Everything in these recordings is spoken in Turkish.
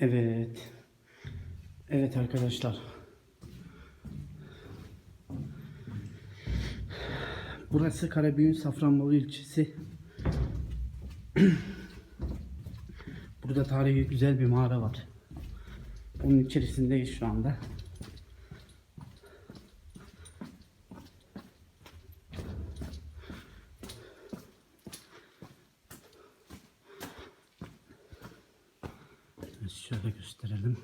Evet. Evet arkadaşlar. Burası Karabük'ün Safranbolu ilçesi. Burada tarihi güzel bir mağara var. Onun içerisindeyiz şu anda. Evet, Şöyle gösterelim.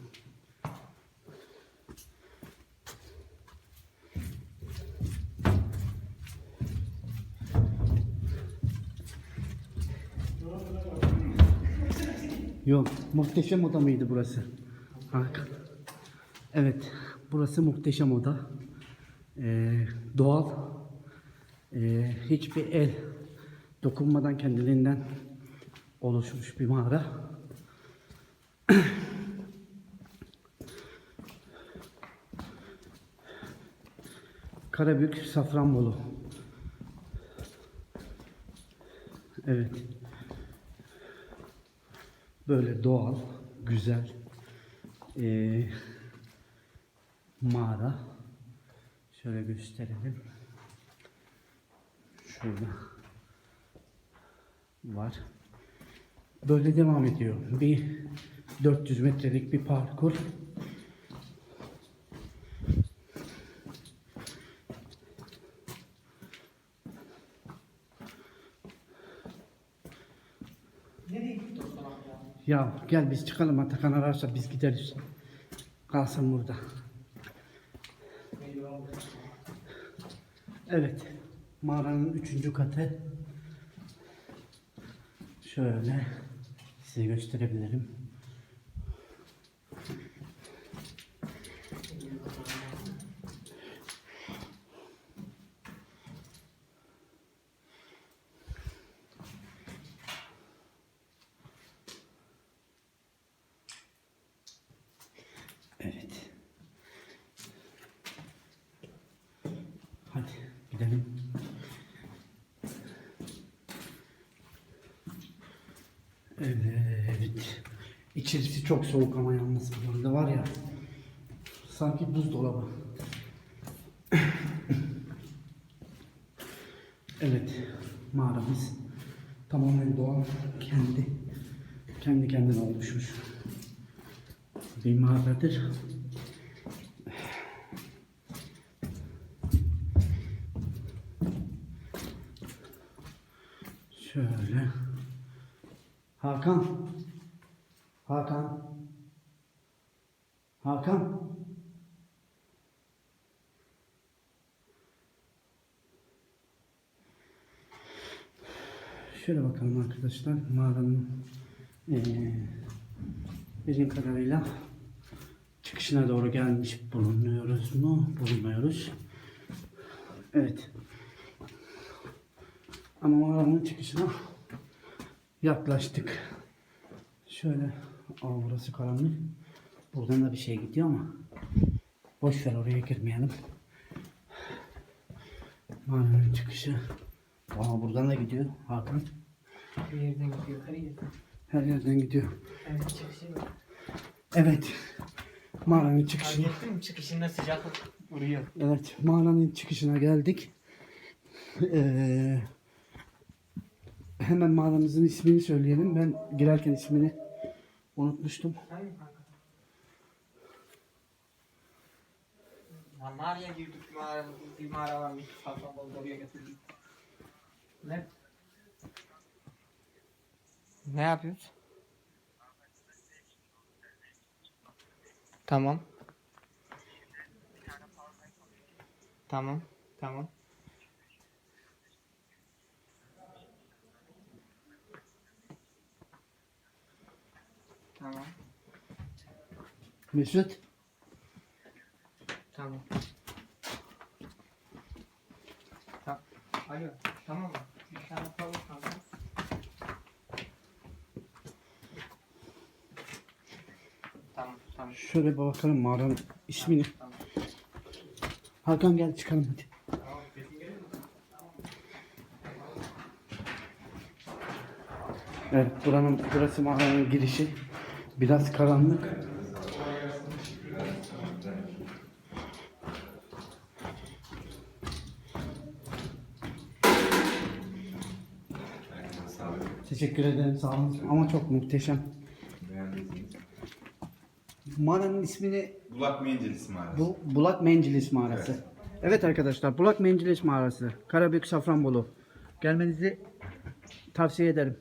Yok, muhteşem oda mıydı burası? Evet, burası muhteşem oda. Ee, doğal. Ee, hiçbir el dokunmadan kendiliğinden oluşmuş bir mağara. Karabük, Safranbolu. Evet. Böyle doğal, güzel ee, mağara. Şöyle gösterelim. Şurada var. Böyle devam ediyor. Bir 400 metrelik bir parkur. Nereye gitti o salak ya? Ya gel biz çıkalım Atakan ararsa biz gideriz. Kalsın burada. Evet. Mağaranın üçüncü katı. Şöyle size gösterebilirim. Evet. Hadi gidelim. Evet. İçerisi çok soğuk ama yalnız burada var ya. Sanki buzdolabı. Evet. Mağaramız tamamen doğal. Kendi kendi kendine oluşmuş bir mağaradır. Şöyle. Hakan. Hakan. Hakan. Şöyle bakalım arkadaşlar. Mağaranın eee bildiğim kadarıyla çıkışına doğru gelmiş bulunuyoruz mu? Bulunmuyoruz. Evet. Ama mağaranın çıkışına yaklaştık. Şöyle, aa burası karanlık. Buradan da bir şey gidiyor ama boş ver oraya girmeyelim. Mağaranın çıkışı. Aa buradan da gidiyor Hakan. Bir yerden gidiyor, her yerden. Her yerden gidiyor. Evet, çıkışı var. Evet. Mağaranın Fark çıkışına. ettin mi? Çıkışında sıcaklık vuruyor. Evet, mağaranın çıkışına geldik. Ee, hemen mağaramızın ismini söyleyelim. Ben girerken ismini unutmuştum. Ya girdik, mağara, bir mağara varmış. Safran balığı oraya getirdik. Ne? Ne yapıyoruz? Tamam. Tamam, tamam. Tamam, Mesut. tamam. Ta Alo, tamam mı? Bir tane tavuk kanka. Tamam, tamam. Şöyle bir bakalım mağaranın ismini. Tamam. Hakan gel çıkalım hadi. Tamam? Evet buranın burası mağaranın girişi. Biraz karanlık. Teşekkür ederim sağ olun. Ama çok muhteşem. Beğendiyseniz. Mağaranın ismini Bulak Mencelis mağarası. bu Bulak Mencilis Mağarası. Evet. Evet. arkadaşlar Bulak Mencilis Mağarası. Karabük Safranbolu. Gelmenizi tavsiye ederim.